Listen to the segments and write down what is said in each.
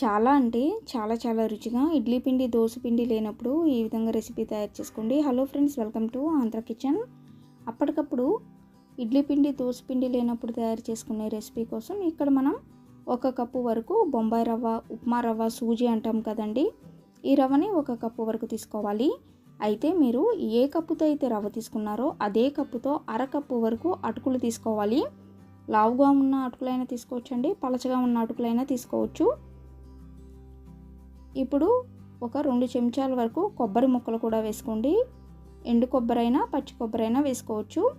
చాలా అంటే చాలా చాలా రుచిగా ఇడ్లీ పిండి దోశ పిండి లేనప్పుడు ఈ విధంగా రెసిపీ తయారు చేసుకోండి. Hello friends welcome to Andhra kitchen అప్పటికప్పుడు ఇడ్లీ పిండి దోశ పిండి లేనప్పుడు తయారు చేసుకునే రెసిపీ కోసం ఇక్కడ మనం ఒక కప్పు వరకు బొంబాయి రవ్వ ఉప్మా రవ్వ సూజీ అంటాం కదండి. ఈ రవ్వని ఒక కప్పు వరకు తీసుకోవాలి. అయితే మీరు ఏ కప్పుతో అయితే రవ్వ తీసుకున్నారో అదే కప్పుతో అర కప్పు వరకు అటుకులు తీసుకోవాలి. లావుగా ఉన్న అటుకులైనా తీసుకోవచ్చండి పలచగా ఉన్న అటుకులైనా తీసుకోవచ్చు. ఇప్పుడు ఒక రెండు చెంచాల వరకు కొబ్బరి ముక్కలు కూడా వేసుకోండి. ఎండు కొబ్బరి అయినా పచ్చి కొబ్బరి అయినా వేసుకోవచ్చు.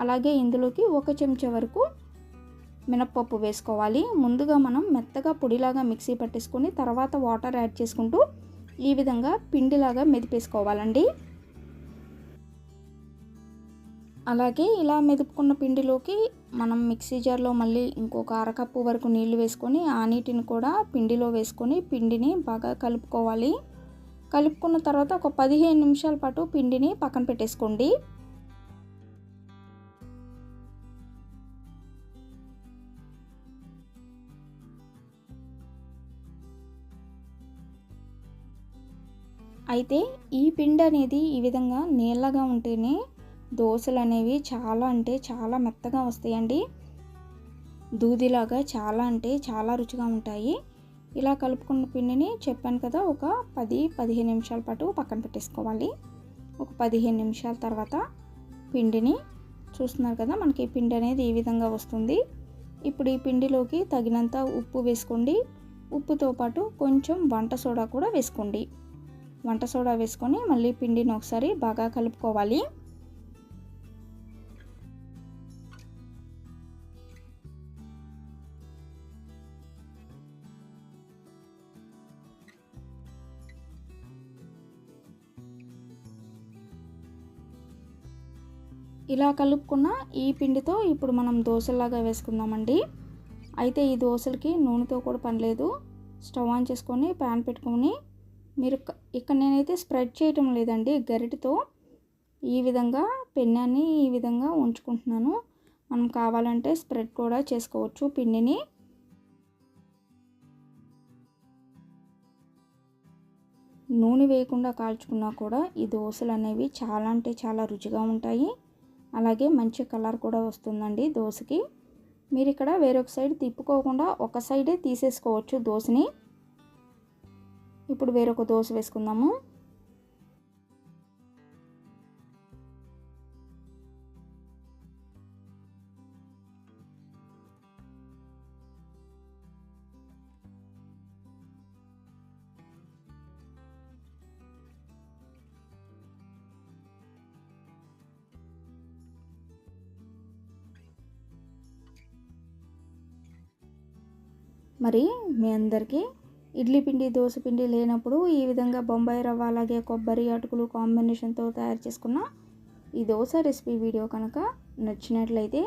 అలాగే ఇందులోకి ఒక చెంచా వరకు మినప్పప్పు వేసుకోవాలి. ముందుగా మనం మెత్తగా పొడిలాగా మిక్సీ పట్టేసుకొని తర్వాత వాటర్ యాడ్ చేసుకుంటూ ఈ విధంగా పిండిలాగా మెదిపేసుకోవాలండి. అలాగే ఇలా మెదుపుకున్న పిండిలోకి మనం మిక్సీ జార్లో మళ్ళీ ఇంకొక అరకప్పు వరకు నీళ్ళు వేసుకొని ఆ నీటిని కూడా పిండిలో వేసుకొని పిండిని బాగా కలుపుకోవాలి. కలుపుకున్న తర్వాత ఒక పదిహేను నిమిషాల పాటు పిండిని పక్కన పెట్టేసుకోండి. అయితే ఈ పిండి అనేది ఈ విధంగా నీళ్ళగా ఉంటేనే దోశలు అనేవి చాలా అంటే చాలా మెత్తగా వస్తాయండి. దూదిలాగా చాలా అంటే చాలా రుచిగా ఉంటాయి. ఇలా కలుపుకున్న పిండిని చెప్పాను కదా ఒక పది పదిహేను నిమిషాల పాటు పక్కన పెట్టేసుకోవాలి. ఒక పదిహేను నిమిషాల తర్వాత పిండిని చూస్తున్నారు కదా మనకి పిండి అనేది ఈ విధంగా వస్తుంది. ఇప్పుడు ఈ పిండిలోకి తగినంత ఉప్పు వేసుకోండి. ఉప్పుతో పాటు కొంచెం వంట సోడా కూడా వేసుకోండి. వంట సోడా వేసుకొని మళ్ళీ పిండిని ఒకసారి బాగా కలుపుకోవాలి. ఇలా కలుపుకున్న ఈ పిండితో ఇప్పుడు మనం దోశలాగా వేసుకుందామండి. అయితే ఈ దోశలకి నూనెతో కూడా పనిలేదు స్టవ్ ఆన్ చేసుకొని ప్యాన్ పెట్టుకొని మీరు ఇక్కడ నేనైతే స్ప్రెడ్ చేయటం లేదండి గరిటతో ఈ విధంగా పెన్నాన్ని ఈ విధంగా ఉంచుకుంటున్నాను. మనం కావాలంటే స్ప్రెడ్ కూడా చేసుకోవచ్చు పిండిని. నూనె వేయకుండా కాల్చుకున్నా కూడా ఈ దోశలు అనేవి చాలా అంటే చాలా రుచిగా ఉంటాయి. అలాగే మంచి కలర్ కూడా వస్తుందండి దోశకి. మీరు ఇక్కడ వేరొక సైడ్ తిప్పుకోకుండా ఒక సైడే తీసేసుకోవచ్చు దోశని. ఇప్పుడు వేరొక దోశ వేసుకుందాము. మరి మీ అందరికీ ఇడ్లీ పిండి దోశ పిండి లేనప్పుడు ఈ విధంగా బొంబాయి రవ్వ అలాగే కొబ్బరి అటుకులు కాంబినేషన్తో తయారు చేసుకున్న ఈ దోశ రెసిపీ వీడియో కనుక నచ్చినట్లయితే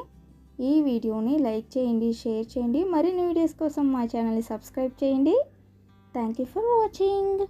ఈ వీడియోని లైక్ చేయండి షేర్ చేయండి మరిన్ని వీడియోస్ కోసం మా ఛానల్ని సబ్స్క్రైబ్ చేయండి. Thank you for watching.